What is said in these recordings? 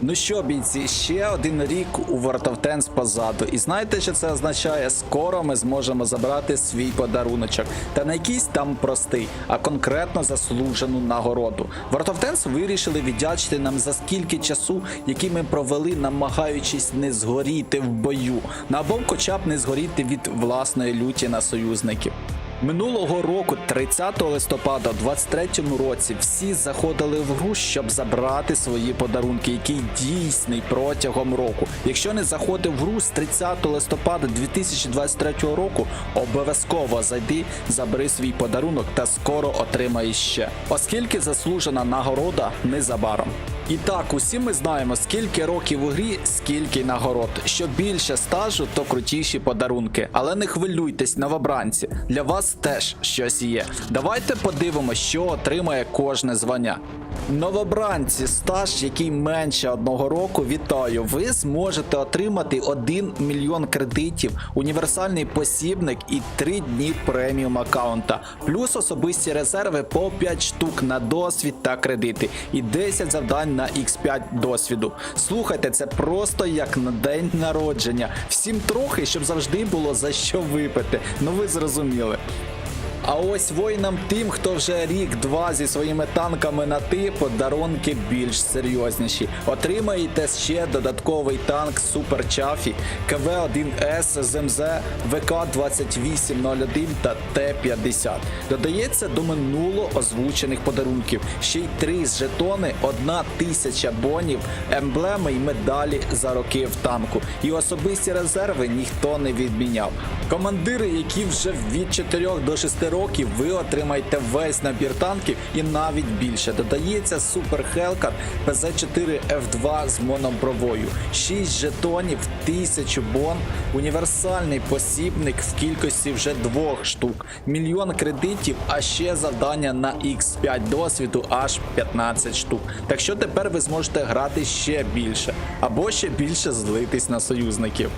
Ну що, бійці, ще один рік у World of Tanks позаду. І знаєте, що це означає? Скоро ми зможемо забрати свій подаруночок. Та не якийсь там простий, а конкретно заслужену нагороду. World of Tanks вирішили віддячити нам за скільки часу, який ми провели, намагаючись не згоріти в бою, або хоча б не згоріти від власної люті на союзників. Минулого року, 30 листопада, у 23-му році, всі заходили в гру, щоб забрати свої подарунки, який дійсний протягом року. Якщо не заходив в гру з 30 листопада 2023 року, обов'язково зайди, забери свій подарунок та скоро отримаєш ще, оскільки заслужена нагорода незабаром. І так, усі ми знаємо, скільки років у грі, скільки нагород. Що більше стажу, то крутіші подарунки. Але не хвилюйтесь, новобранці. Для вас теж щось є. Давайте подивимося, що отримає кожне звання. Новобранці, стаж, який менше одного року, вітаю. Ви зможете отримати 1 мільйон кредитів, універсальний посібник і 3 дні преміум аккаунта, плюс особисті резерви по 5 штук на досвід та кредити, і 10 завдань на X5 досвіду. Слухайте, це просто як на день народження. Всім трохи, щоб завжди було за що випити. Ну ви зрозуміли. А ось воїнам тим, хто вже рік-два зі своїми танками на ти, подарунки більш серйозніші. Отримаєте ще додатковий танк Супер Чафі, КВ-1С ЗМЗ, ВК-2801 та Т-50. Додається до минуло озвучених подарунків. Ще й три з жетони, одна тисяча бонів, емблеми й медалі за роки в танку. І особисті резерви ніхто не відміняв. Командири, які вже від 4 до 6 років, ви отримаєте весь набір танків і навіть більше. Додається Супер Хелкат ПЗ-4 F2 з монопровою, 6 жетонів, 1000 бон, універсальний посібник в кількості вже двох штук, мільйон кредитів, а ще завдання на X5 досвіду аж 15 штук. Так що тепер ви зможете грати ще більше або ще більше злитись на союзників.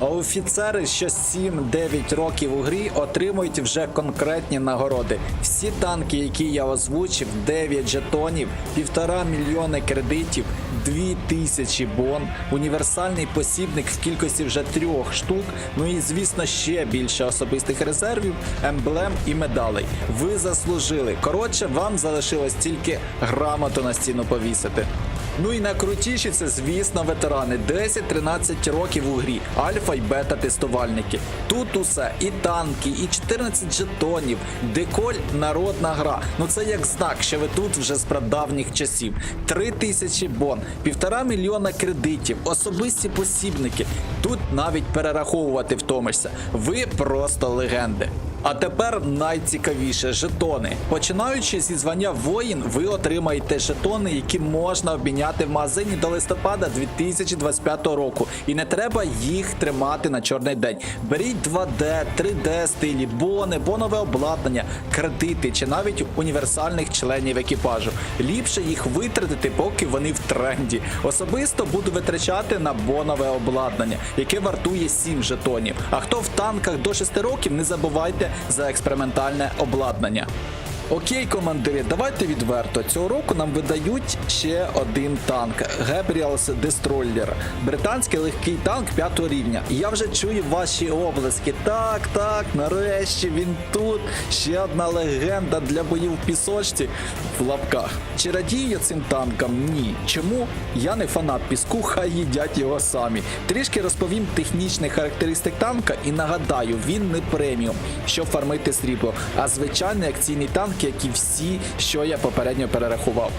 А офіцери, що 7-9 років у грі, отримують вже конкретні нагороди. Всі танки, які я озвучив, 9 жетонів, 1,5 мільйони кредитів, 2000 бон, універсальний посібник в кількості вже трьох штук. Ну і звісно ще більше особистих резервів, емблем і медалей. Ви заслужили. Коротше, вам залишилось тільки грамоту на стіну повісити. Ну і найкрутіші це, звісно, ветерани. 10-13 років у грі, альфа і бета тестувальники. Тут усе, і танки, і 14 жетонів, деколь народна гра. Ну це як знак, що ви тут вже з прадавніх часів. 3 тисячі бон, півтора мільйона кредитів, особисті посібники. Тут навіть перераховувати втомишся. Ви просто легенди. А тепер найцікавіше жетони. Починаючи зі звання воїн, ви отримаєте жетони, які можна обміняти в магазині до листопада 2025 року. І не треба їх тримати на чорний день. Беріть 2D, 3D стилі, бони, бонове обладнання, кредити чи навіть універсальних членів екіпажу. Ліпше їх витратити, поки вони в тренді. Особисто буду витрачати на бонове обладнання, яке вартує 7 жетонів. А хто в танках до 6 років, не забувайте за експериментальне обладнання. Окей, командири, давайте відверто. Цього року нам видають ще один танк Gabriel's Destroyer. Британський легкий танк 5 рівня. Я вже чую ваші облески. Так, так, нарешті він тут. Ще одна легенда для боїв в пісочці в лапках. Чи радію я цим танкам? Ні. Чому? Я не фанат піску, хай їдять його самі. Трішки розповім технічних характеристик танка і нагадаю, він не преміум, щоб фармити срібло, а звичайний акційний танк, як і всі, що я попередньо перерахував.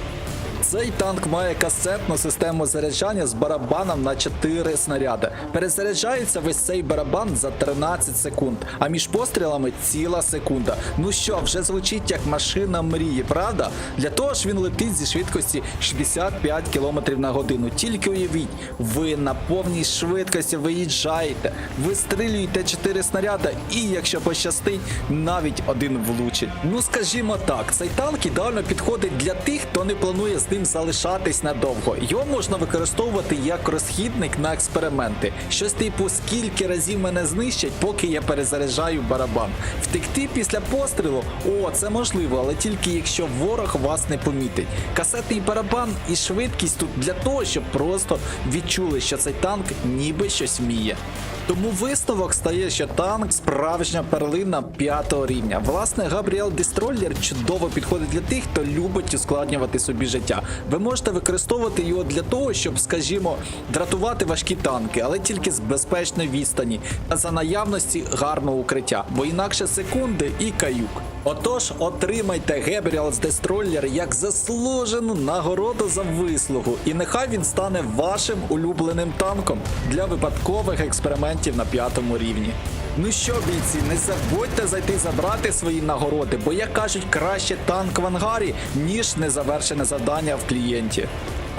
Цей танк має касетну систему заряджання з барабаном на 4 снаряди. Перезаряджається весь цей барабан за 13 секунд, а між пострілами ціла секунда. Ну що, вже звучить як машина мрії, правда? Для того ж він летить зі швидкості 65 км на годину. Тільки уявіть, ви на повній швидкості виїжджаєте, вистрілюєте 4 снаряди, і якщо пощастить, навіть один влучить. Ну скажімо так, цей танк ідеально підходить для тих, хто не планує з ним ним залишатись надовго. Його можна використовувати як розхідник на експерименти. Щось типу, скільки разів мене знищать, поки я перезаряджаю барабан. Втекти після пострілу о, це можливо, але тільки якщо ворог вас не помітить. Касетний барабан і швидкість тут для того, щоб просто відчули, що цей танк ніби щось вміє. Тому висновок стає, що танк справжня перлина п'ятого рівня. Власне, Габріел Дестроллер чудово підходить для тих, хто любить ускладнювати собі життя. Ви можете використовувати його для того, щоб, скажімо, дратувати важкі танки, але тільки з безпечної відстані та за наявності гарного укриття, бо інакше секунди і каюк. Отож, отримайте Гебріалс Дестроллер як заслужену нагороду за вислугу, і нехай він стане вашим улюбленим танком для випадкових експериментів на п'ятому рівні. Ну що, бійці, не забудьте зайти забрати свої нагороди, бо як кажуть, краще танк в ангарі, ніж незавершене завдання в клієнті.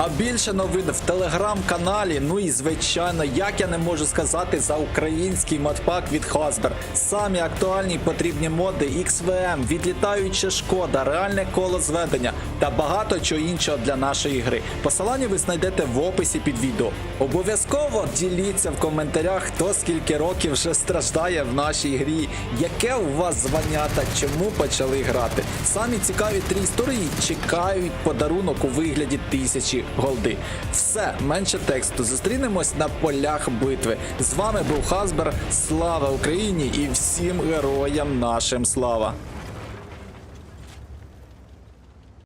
А більше новин в телеграм-каналі. Ну і звичайно, як я не можу сказати за український модпак від Hasbro. Самі актуальні потрібні моди XVM, відлітаюча шкода, реальне коло зведення та багато чого іншого для нашої гри. Посилання ви знайдете в описі під відео. Обов'язково діліться в коментарях, хто скільки років вже страждає в нашій грі, яке у вас звання та чому почали грати. Самі цікаві три історії чекають подарунок у вигляді тисячі голди. Все, менше тексту. Зустрінемось на полях битви. З вами був Хазбер. Слава Україні і всім героям нашим слава!